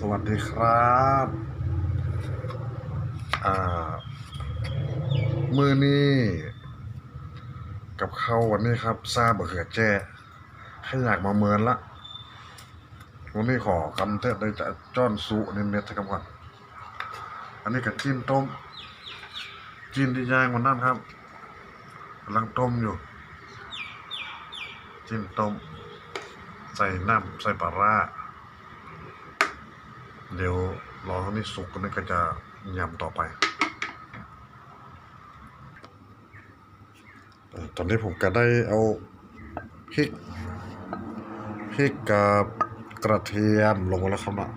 สวัสดีครับอ่ามือนี้กับเขาวันนี้ครับซาบะเขือแจ้ให้อยากมาเมินละวันนี้ขอกำเทศได้จะจ้อนสุเน็ตๆกันก่อนอันนี้กับจิ้นต้มจิ้นที่ย่างวันนั้นครับกำลังต้มอยู่ จิ้นต้ม ใส่น้ำใส่ปลาร้า เดี๋ยวรอให้นี่สุกนี่ก็จะยำต่อไปเอ่อตอนนี้ผมก็ได้เอาพริกพริกกับกระเทียมลงมาแล้วครับอะ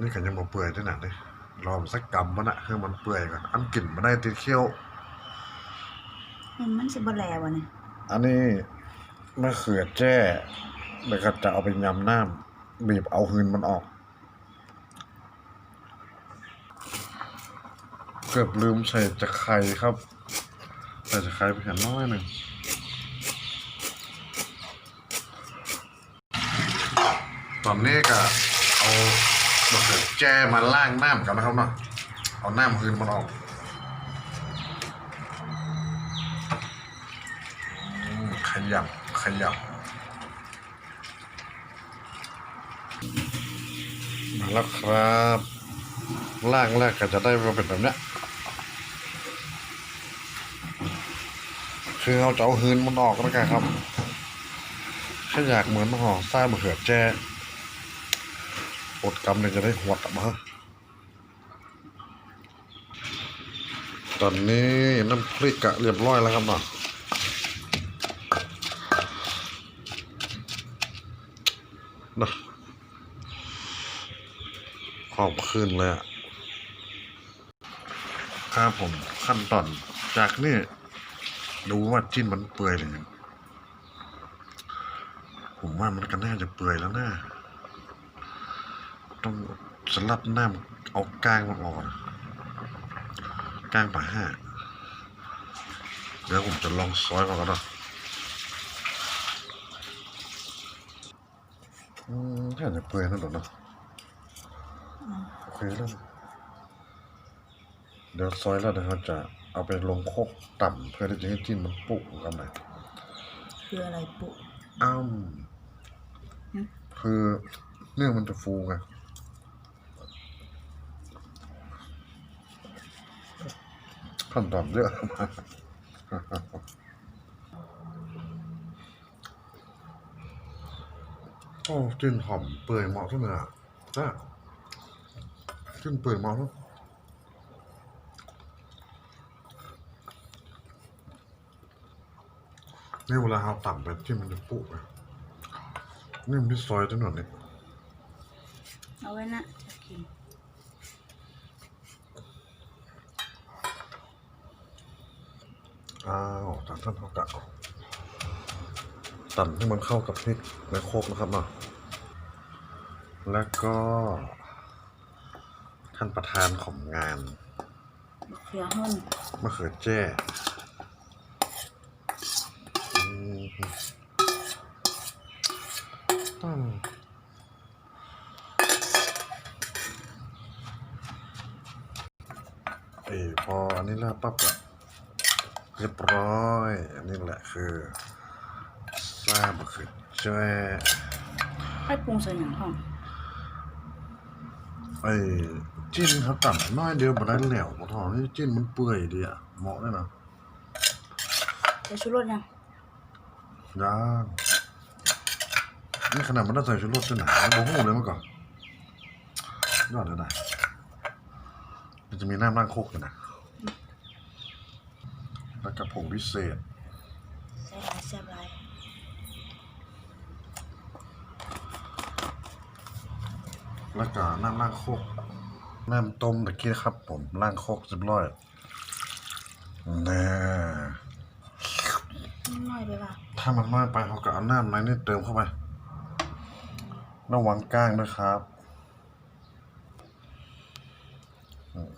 นี่ก็ยังมาเปื่อยด้วยนะนี่รอมันสักกำมันนะให้มันเปื่อยก่อนอันกลิ่นมันได้ติดเคี้ยวมันมันสิบ่แลวะเนี่ยอันนี้มะเขือแจ้เดี๋ยวก็จะเอาไปยำน้ำ บีบเอาหืนมันออก เกือบลืมใส่จะไข่ครับ ใส่จะไข่ไปแค่น้อยหนึ่งตอนนี้ก็เอามะเขือแจ้มาล้างน้ำกันนะครับเนาะเอาน้ำหืนมันออกขยับขยับ มาแล้วครับล่างแรกก็จะได้มาเป็นแบบนี้คือเราเจะเอาหืนมันออกแล้วกันครับถ้าอยากเหมือนห่อไส้มะเขือแจ้อดกำเนี่ยจะได้หวดออกมาตอนนี้น้ำพริกกะเรียบร้อยแล้วครับเนาะนะ อบคืนเลยครับผมขั้นตอนจากนี่ดูว่าจิ้นมันเปื่อยหรือยังผมว่ามันก็น่าจะเปื่อยแล้วนะต้องสลับหน้ำเอาก้างมันออกก้างป่าห้าเดี๋ยวผมจะลองซอยก่อนก็ได้อืมถ้าจะเปื่อยนั่นหรอเนาะ เคแล้วนะเดี๋ยวซอยแล้วเดี๋ยวเราจะเอาไปลงโคกต่ำเพื่อที่จะให้จิ้นมันปุกันหน่อยคืออะไรปุอ้าวคือเนื้อมันจะฟูไงขั้นตอนเยอะมากโอ้จิ้นหอมเปื่อยเหมาะทุกเนื้อจ้า จิ้นเปื่อยเหมาะทุกนี่เวลาเราต่ำไปที่มันจะปุไงนี่มันที่ซอยจังหน่อยนี่เอาไว้นะจะกินอ้าวจากท่านเขากะตันให้มันเข้ากับพริกในโคกนะครับเนาะแล้วก็ ท่านประธานของงานบักเขือหุ่นมะเขือแจ้อืมอืมเอยพออันนี้แล้วปั๊บอะเรียบร้อย อันนี้แหละคือซาบะเขือแจ้ให้ปรุงใส่หยังห้องไอ้ จิ้นเขาต่ำน้อยเดียวบ่ได้แล้วบ่ทอนี่จิ้นมันเปื่อยดีอะเหมาะเลยนะใส่ชูรสยังย่างนี่ขนาดมันได้ใส่ชูรสด้วยนะบ่ฮู้เลยเมื่อก่อนยอดเลยนะมันจะมีน้ำล้างโคกอยู่นะแล้วกับผงพิเศษใส่หลายแซ่บหลายแล้วก็น้ำล้างโคก น้ำต้มตะกี้ครับ ผมล้างโคกเรียบร้อยแน่น้อยไปป่ะถ้ามันน้อยไปเขาก็เอาน้ำในนี่เติมเข้าไประวังก้างด้วยครับอืม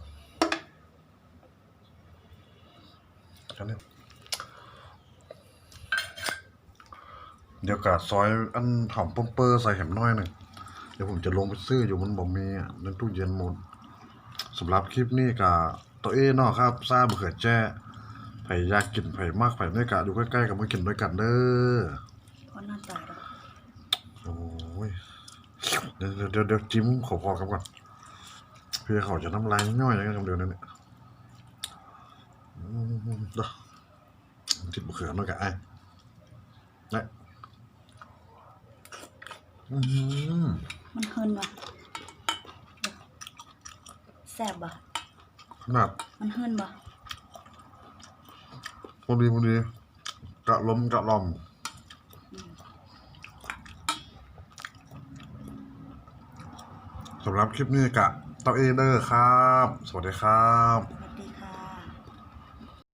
แค่นี้เดี๋ยวกาดซอยอันหอมปมเปอร์ใส่แหมน้อยหนึ่งเดี๋ยวผมจะลงไปซื้ออยู่มันบ่มีอะในตู้เย็นหมด สำหรับคลิปนี้กะตัวเอเนาะครับซาบะเขือแจ้ไผอยากกินไผมากไผไม่กะอยู่ใกล้ๆกับมากินด้วยกันเด้อเพราะหน้าตาดอกโอ้ยเดี๋ยวเดี๋ยวเดี๋ยวเดี๋ยวจิ้มขอพอกันก่อนเพื่อเขาจะน้ำลายย่อยอย่างนั้นคำเดียวนั่นเนี่ยอืมเด้อจิบมะเขือน้อยกะไอ้นะอืมมันเฮินวะแซ่บบ่ขนาดมันเฮินบ่พอดีพอดีกะลมกะลอมสำหรับคลิปนี้กะเต้าเอเดอร์ครับ สวัสดีครับ